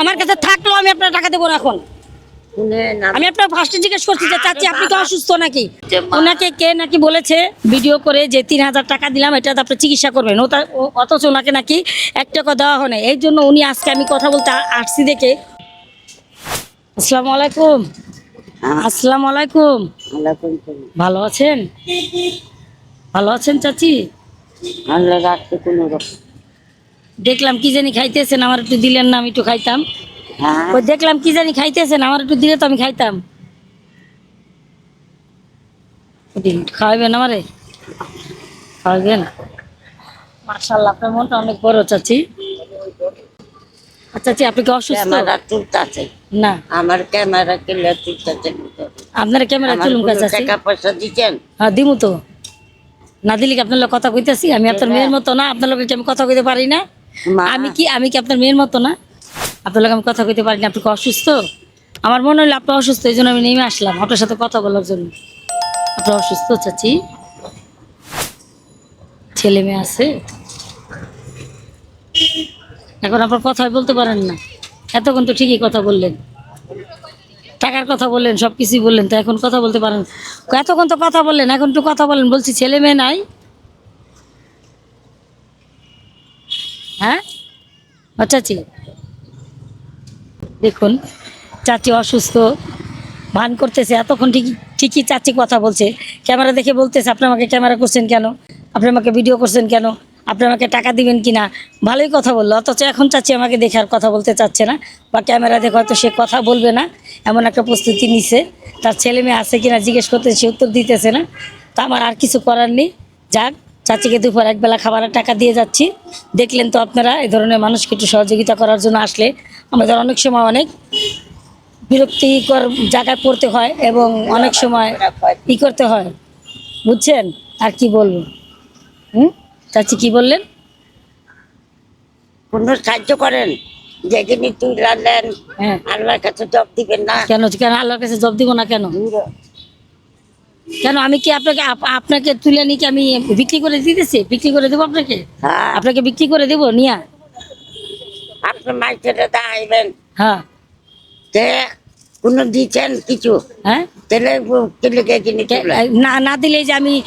আমার কাছে থাকলেও আমি আপনার টাকা দেবো না এখন। আমি আপনার ফার্স্টে জিজ্ঞেস করছি যে চাচি আপনি তো অসুস্থ নাকি? ওনাকে কে নাকি বলেছে ভিডিও করে যে তিন হাজার টাকা দিলাম এটা আপনি চিকিৎসা করবেন। অথচ ওনাকে নাকি এক টাকা দেওয়া হয় না এই জন্য উনি আজকে আমি কথা বলতে আসছি দেখে। আসসালামু আলাইকুম আসসালামু আলাইকুম আলাইকুম ভালো আছেন? ভালো আছেন চাচি? আল্লাহ রাখতে কোনো রকম। দেখলাম কি জানি খাইতেছেন আমার একটু দিলেন না আমি একটু খাইতাম। হ্যাঁ। ওই দেখলাম কি জানি খাইতেছেন আমার একটু দিলে তো আমি খাইতাম। খাওয়াবেন আমারে? খাওয়াবেন মার্শাল্লাহ আপনার মনটা অনেক বড় চাচি। আচ্ছা চাচি আপনি কি অসুস্থ? ক্যামেরা তুলতাছে। না। আমার ক্যামেরা কিনলে তুলতাছে। আপনার ক্যামেরা চলুন কাছে টাকা পয়সা দিচ্ছেন হ্যাঁ দিমু তো। না দিলে কি আপনার লোক কথা কইতেছি? আমি আপনার মেয়ের মতো না আপনার লোকের আমি কথা কইতে পারি না? আমি কি আমি কি আপনার মেয়ের মতো না? আপনার লোক আমি কথা কইতে পারি না, আপনি অসুস্থ? আমার মনে হলো আপনি অসুস্থ, এই জন্য আমি নেমে আসলাম আপনার সাথে কথা বলার জন্য। আপনি অসুস্থ, চাচি? ছেলে মেয়ে আছে। এখন আপনার কথাই বলতে পারেন না। এতক্ষণ তো ঠিকই কথা বললেন। টাকার কথা বললেন সব কিছুই বললেন, তো এখন কথা বলতে পারেন এতক্ষণ তো কথা বললেন, এখন তো কথা বলেন। বলছি ছেলে মেয়ে নাই। হ্যাঁ? ও চাচি। দেখুন, চাচি অসুস্থ, ভান করতেছে, এতক্ষণ ঠিকই ঠিকই চাচি কথা বলছে। ক্যামেরা দেখে বলতেছে, আপনি আমাকে ক্যামেরা করছেন কেন? আপনি আমাকে ভিডিও করছেন কেন? আপনি আমাকে টাকা দিবেন কি না? ভালোই কথা বলল, অথচ এখন চাচি আমাকে দেখে আর কথা বলতে চাচ্ছে না, বা ক্যামেরা দেখে হয়তো সে কথা বলবে না, এমন একটা প্রস্তুতি নিছে। তার ছেলে মেয়ে আছে কিনা জিজ্ঞেস করতে সে উত্তর দিতেছে না। তা আমার আর কিছু করার নেই। যাক চাচিকে দুপুর একবেলা খাবারের টাকা দিয়ে যাচ্ছি। দেখলেন তো আপনারা এই ধরনের মানুষকে একটু সহযোগিতা করার জন্য আসলে আমাদের অনেক সময় অনেক বিরক্তিকর জায়গায় পড়তে হয় এবং অনেক সময় ই করতে হয়। বুঝছেন? আর কি বলব? হুম? চাচি কি বললেন? কোনো সাহায্য করেন। যেদিনই তুই রাখলেন আল্লাহর কাছে জব দিবেন না। কেন? কেন আল্লাহর কাছে জব দিব না কেন? কেন আমি কি আপনাকে আপ- আপনাকে তুলে নিয়ে কি আমি বিক্রি করে দিতেছি? বিক্রি করে দেবো আপনাকে? হ্যাঁ। আপনাকে বিক্রি করে দেবো নিয়া? আপনি মাইকের দাঁড়াইবেন হ্যাঁ। যে কোনো দিচ্ছেন কিছু? হ্যাঁ? তাহলে না না দিলে যে আমি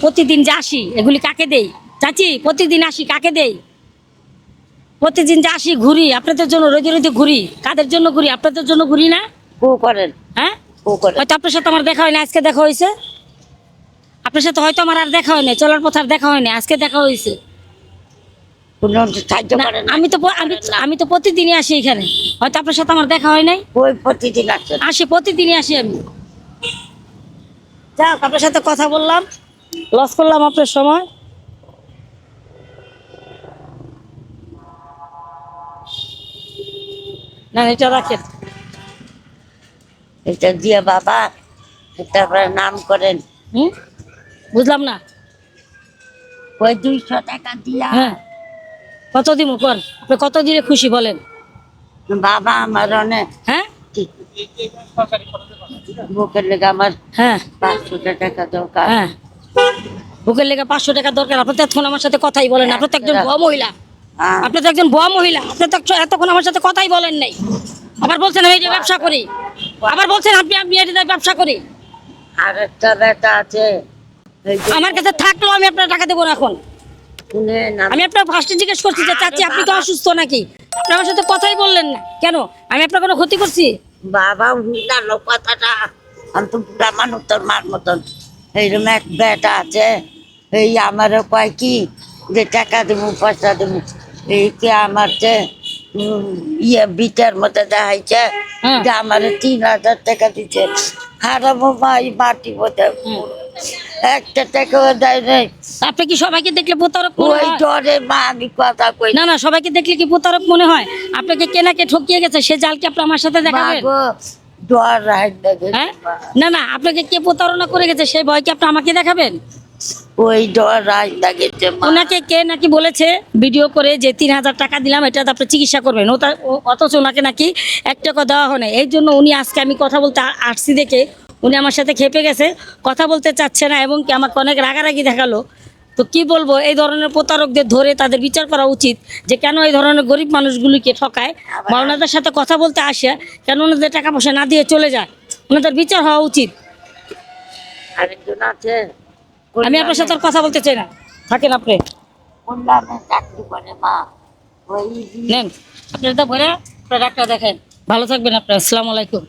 প্রতিদিন যে আসি এগুলি কাকে দেই? চাচি প্রতিদিন আসি কাকে দেই? প্রতিদিন যে আসি ঘুরি। আপনাদের জন্য রোজ রোজ ঘুরি। কাদের জন্য ঘুরি? আপনাদের জন্য ঘুরি না? করেন। হ্যাঁ? হয়তো আপনার সাথে আমার দেখা হয়নি আজকে দেখা হয়েছে? আপনার সাথে হয়তো আমার আর দেখা হয়নি চলার পথ আর দেখা হয়নি আজকে দেখা হয়েছে। কোনো সাহায্য করেন আমি তো আমি আমি তো প্রতিদিনই আসি এখানে। হয়তো আপনার সাথে আমার দেখা হয় নাই। ওই প্রতিদিন আসেন আসি প্রতিদিনই আসি আমি। যাক আপনার সাথে কথা বললাম। লস করলাম আপনার সময়। না এটা রাখেন। এটা দিয়ে বাবা তারপরে নাম করেন। হুম? বুঝলাম না। ওই দুইশো টাকা দিয়া। হ্যাঁ। কত দিব কর আপনি কত দিলে খুশি বলেন। বাবা আমার অনেক। হ্যাঁ? বুকের লেগে আমার হ্যাঁ। পাঁচশো টাকা দরকার। হ্যাঁ। বুকের লেগে পাঁচশো টাকা দরকার। আপনি তো এতক্ষণ আমার সাথে কথাই বলেন। আপনি তো একজন বড় মহিলা। হ্যাঁ, আপনি তো একজন বড় মহিলা। আপনি তো এতক্ষণ আমার সাথে কথাই বলেন নাই। আবার বলছেন আমি যে ব্যবসা করি। আবার বলছেন আপনি আমি ব্যবসা করি। আর একটা বেটা আছে। আমার কাছে থাকল আমি আপনার টাকা দেবো না এখন। আমি আপনার ফার্স্টে জিজ্ঞেস করছি যে চাচি আপনি তো অসুস্থ নাকি? আপনি আমার সাথে কথাই বললেন না। কেন? আমি আপনার কোনো ক্ষতি করছি? বাবা উঠালো কথাটা। আমি তো বুড়া মানুষ তোর মার মতন। এইরকম এক বেটা আছে। এই আমার কয় কি যে টাকা দেবো পয়সা দেবো। এই কি আমার যে ইয়ে বিটার মধ্যে দেখাইছে। যে আমার তিন হাজার টাকা দিচ্ছে। হারাবো ভাই মাটি বোধ একটা টাকাও দেয় নাই। আপনি কি সবাইকে দেখলে প্রতারক মনে ওই হয়? ডরে মা আমি কথা কই। না না সবাইকে দেখলে কি প্রতারক মনে হয়? আপনাকে কেনাকে ঠকিয়ে গেছে সে জালকে আপনি আমার সাথে দেখাবেন ডর রাখ হ্যাঁ? না না আপনাকে কে প্রতারণা করে গেছে সেই ভয়কে আপনি আমাকে দেখাবেন? ওই ডর রাজ লাগেছে ওনাকে কে নাকি বলেছে ভিডিও করে যে তিন হাজার টাকা দিলাম এটা তারপরে চিকিৎসা করবেন। ও অথচ ওনাকে নাকি এক টাকা দেওয়া হয় না এই জন্য উনি আজকে আমি কথা বলতে আসছি দেখে উনি আমার সাথে খেপে গেছে কথা বলতে চাচ্ছে না এবং কি আমাকে অনেক রাগারাগি দেখাল। তো কি বলব এই ধরনের প্রতারকদের ধরে তাদের বিচার করা উচিত যে কেন এই ধরনের গরিব মানুষগুলিকে ঠকায়। বা ওনাদের সাথে কথা বলতে আসে কেন ওনাদের টাকা পয়সা না দিয়ে চলে যায়। ওনাদের বিচার হওয়া উচিত। আরেকজন আছে আমি আপনার সাথে আর কথা বলতে চাই না। থাকেন আপনি। আপনার আপনি ভরে ডাক্তার দেখেন। ভালো থাকবেন আপনার আসসালামু আলাইকুম।